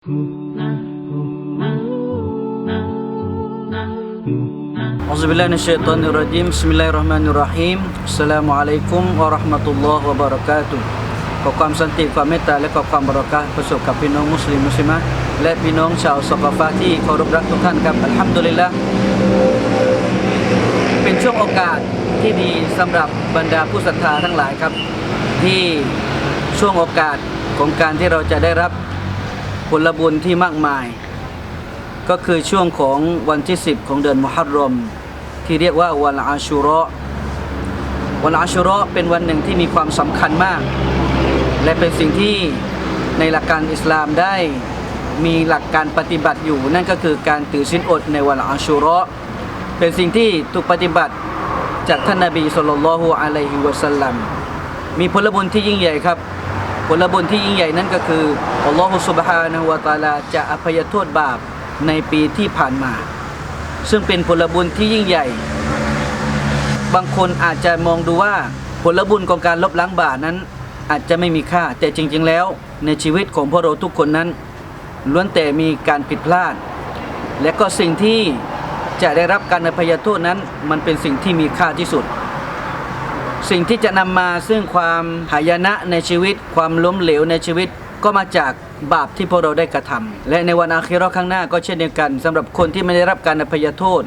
Bismillahirrahmanirrahim. Bismillahirrahmanirrahim. Assalamualaikum warahmatullahi wabarakatuh. Kokam santi kami tale kokam barakah pesuk pinong muslim muslimah. Le pinong sa sokafati korup rak tuhan kap alhamdulillah. Pencung okat ที่ดีสําหรับบรรดาผู้ศรัทธาทั้งหลายครับ ที่ช่วงโอกาสของการที่เราจะได้รับ ผลบุญที่มากมาย ก็คือช่วงของวันที่ 10 ของเดือนมุฮัรรอม ที่เรียกว่าวันอาชูเราะวันอาชูเราะเป็นวันหนึ่งที่มีความสำคัญมาก และเป็นสิ่งที่ในหลักการอิสลามได้มีหลักการปฏิบัติอยู่ นั่นก็คือการถือศีลอดในวันอาชูเราะเป็นสิ่งที่ถูกปฏิบัติจากท่านนบีสุลต่านละฮ์อะลัยฮิวะสัลลัมมีผลบุญที่ยิ่งใหญ่ครับ ผลบุญที่ยิ่งใหญ่นั่นก็คืออัลลอฮฺสุบฮานะฮูวะตาลาจะอภัยโทษบาปในปีที่ผ่านมา ซึ่งเป็นผลบุญที่ยิ่งใหญ่ บางคนอาจจะมองดูว่าผลบุญของการลบล้างบาปนั้นอาจจะไม่มีค่า แต่จริง ๆ แล้วในชีวิตของพวกเราทุกคนนั้น ล้วนแต่มีการผิดพลาด และก็สิ่งที่จะได้รับการอภัยโทษนั้น มันเป็นสิ่งที่มีค่าที่สุด สิ่งที่จะนำมาซึ่งความหายนะในชีวิต ความล้มเหลวในชีวิตก็มาจากบาปที่พวกเราได้กระทำและในวันอาคิราะห์ข้างหน้าก็เช่นเดียวกันสำหรับคนที่ไม่ได้รับการอภัยโทษ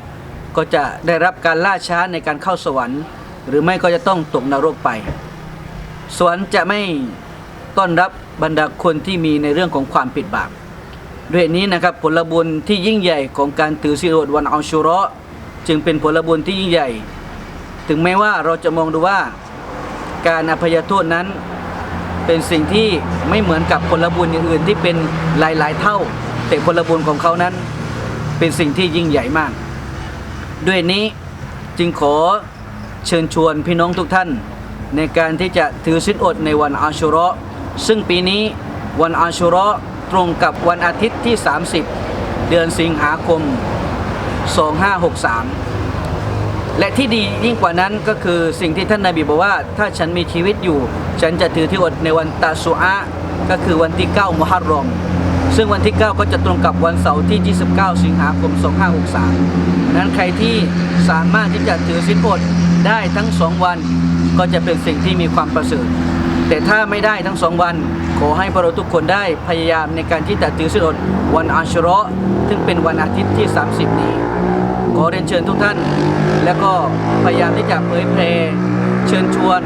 ก็จะได้รับการล่าช้าในการเข้าสวรรค์ หรือไม่ก็จะต้องตกนรกไป สวรรค์จะไม่ต้อนรับบรรดาคนที่มีในเรื่องของความผิดบาปด้วยนี้นะครับผลบุญที่ยิ่งใหญ่ของการถือศีลอดวันอัลชุราะห์จึงเป็นผลบุญที่ยิ่งใหญ่ ถึงแม้ว่าเราจะมองดูว่าการอภัยโทษนั้นเป็นสิ่งที่ไม่เหมือนกับผลบุญอย่างอื่นที่เป็นหลาย ๆ เท่า แต่ผลบุญของเขานั้นเป็นสิ่งที่ยิ่งใหญ่มาก ด้วยนี้จึงขอเชิญชวนพี่น้องทุกท่าน ในการที่จะถือศีลอดในวันอาชุระซึ่งปีนี้วันอาชุระตรงกับวันอาทิตย์ที่ 30 เดือนสิงหาคม 2563 และที่ดียิ่งกว่านั้นก็คือสิ่งที่ท่านนาบีบอกว่า ถ้าฉันมีชีวิตอยู่ ฉันจะถือที่อดในวันตาสุอาก็คือวันที่ 9มุฮัรรอมซึ่งวันที่ 9 ก็จะตรงกับวันเสาร์ที่ 29 สิงหาคม 2563นั้นใครที่สามารถที่จะถือศีลอดได้ทั้งสองวัน ก็จะเป็นสิ่งที่มีความประเสริฐ แต่ถ้าไม่ได้ทั้งสองวัน ขอให้พวกเราทุกคนได้พยายามในการที่จะถือศีลอดวันอาชุราะห์ซึ่งเป็นวันอาทิตย์ที่ 30 นี้ ขอเรียนเชิญทุกท่าน แล้วก็พยายามที่จะเผยแพร่เชิญชวน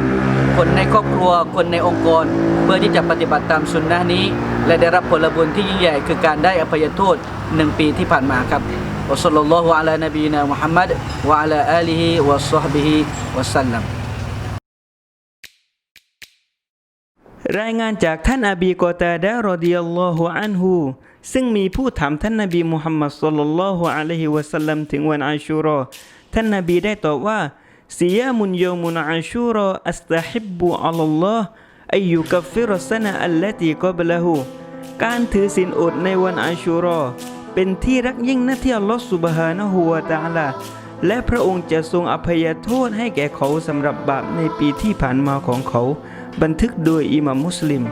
คนในครอบครัว คนในองค์กร เพื่อที่จะปฏิบัติตามสุนนะนี้ และได้รับผลบุญที่ยิ่งใหญ่คือการได้อภัยโทษหนึ่งปีที่ผ่านมาครับวะสัลลัลลอฮุอะลานบีนามุฮัมมัดวะอะลาอาลีฮิวะซอฮบิฮิวะสัลลัมรายงานจากท่านอบีกอตาดะรอดิยัลลอฮุอันฮู ซึ่งมีผู้ถามท่านนบีมุฮัมมัดศ็อลลัลลอฮุอะลัยฮิวะสัลลัมถึงวันอาชูรอท่านนบีได้ตอบว่าซิยามุนยอมุนอาชูรออัสตะฮิบบุอัลลอฮ์อายุกัฟฟิรสนะอัลลตีกับละหูการถือศีลอดในวันอาชูรอเป็นที่รักยิ่งนะที่อัลลอฮ์สุบฮานะฮูวะตะอาลาและพระองค์จะทรงอภัยโทษให้แก่เขาสำหรับบาปในปีที่ผ่านมาของเขา บันทึกโดยอิหมัมมุสลิม